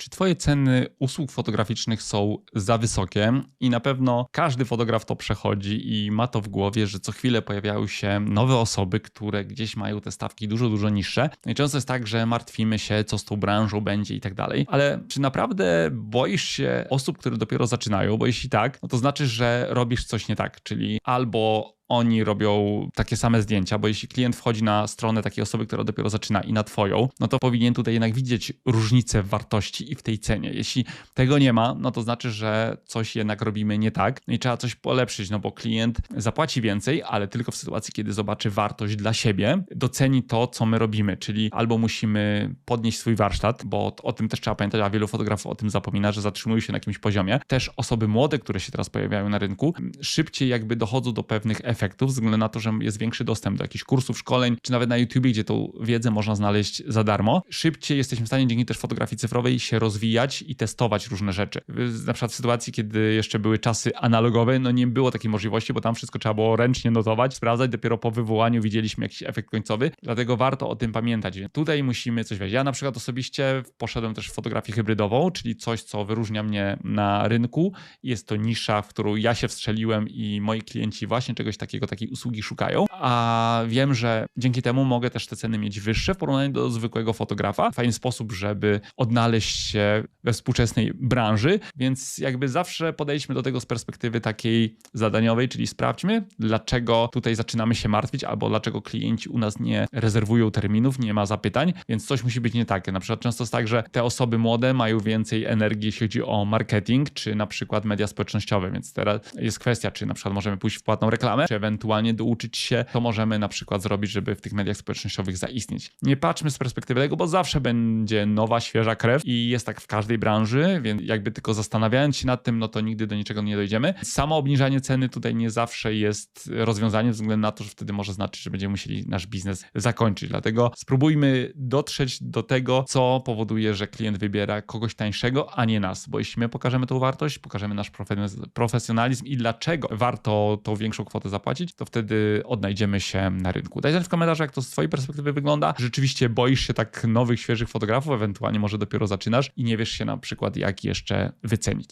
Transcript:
Czy Twoje ceny usług fotograficznych są za wysokie? I na pewno każdy fotograf to przechodzi i ma to w głowie, że co chwilę pojawiają się nowe osoby, które gdzieś mają te stawki dużo, dużo niższe. No i często jest tak, że martwimy się, co z tą branżą będzie i tak dalej. Ale czy naprawdę boisz się osób, które dopiero zaczynają? Bo jeśli tak, no to znaczy, że robisz coś nie tak, czyli albo oni robią takie same zdjęcia, bo jeśli klient wchodzi na stronę takiej osoby, która dopiero zaczyna i na twoją, no to powinien tutaj jednak widzieć różnicę w wartości i w tej cenie. Jeśli tego nie ma, no to znaczy, że coś jednak robimy nie tak no i trzeba coś polepszyć, no bo klient zapłaci więcej, ale tylko w sytuacji, kiedy zobaczy wartość dla siebie, doceni to, co my robimy, czyli albo musimy podnieść swój warsztat, bo o tym też trzeba pamiętać, a wielu fotografów o tym zapomina, że zatrzymują się na jakimś poziomie. Też osoby młode, które się teraz pojawiają na rynku, szybciej jakby dochodzą do pewnych efektów, efektów, ze względu na to, że jest większy dostęp do jakichś kursów, szkoleń, czy nawet na YouTube, gdzie tą wiedzę można znaleźć za darmo. Szybciej jesteśmy w stanie dzięki też fotografii cyfrowej się rozwijać i testować różne rzeczy. Na przykład w sytuacji, kiedy jeszcze były czasy analogowe, no nie było takiej możliwości, bo tam wszystko trzeba było ręcznie notować, sprawdzać, dopiero po wywołaniu widzieliśmy jakiś efekt końcowy, dlatego warto o tym pamiętać. Tutaj musimy coś wiedzieć. Ja na przykład osobiście poszedłem też w fotografię hybrydową, czyli coś, co wyróżnia mnie na rynku. Jest to nisza, w którą ja się wstrzeliłem i moi klienci właśnie czegoś takiego takiego, takiej usługi szukają, a wiem, że dzięki temu mogę też te ceny mieć wyższe w porównaniu do zwykłego fotografa. Fajny sposób, żeby odnaleźć się we współczesnej branży, więc jakby zawsze podejdźmy do tego z perspektywy takiej zadaniowej, czyli sprawdźmy, dlaczego tutaj zaczynamy się martwić, albo dlaczego klienci u nas nie rezerwują terminów, nie ma zapytań, więc coś musi być nie takie. Na przykład często jest tak, że te osoby młode mają więcej energii, jeśli chodzi o marketing, czy na przykład media społecznościowe, więc teraz jest kwestia, czy na przykład możemy pójść w płatną reklamę, czy ewentualnie douczyć się, co możemy na przykład zrobić, żeby w tych mediach społecznościowych zaistnieć. Nie patrzmy z perspektywy tego, bo zawsze będzie nowa, świeża krew i jest tak w każdej branży, więc jakby tylko zastanawiając się nad tym, no to nigdy do niczego nie dojdziemy. Samo obniżanie ceny tutaj nie zawsze jest rozwiązaniem, ze względu na to, że wtedy może znaczyć, że będziemy musieli nasz biznes zakończyć. Dlatego spróbujmy dotrzeć do tego, co powoduje, że klient wybiera kogoś tańszego, a nie nas, bo jeśli my pokażemy tą wartość, pokażemy nasz profesjonalizm i dlaczego warto tą większą kwotę zapłacić, to wtedy odnajdziemy się na rynku. Daj znać w komentarzach, jak to z Twojej perspektywy wygląda. Rzeczywiście boisz się tak nowych, świeżych fotografów, ewentualnie może dopiero zaczynasz i nie wiesz się na przykład, jak jeszcze wycenić.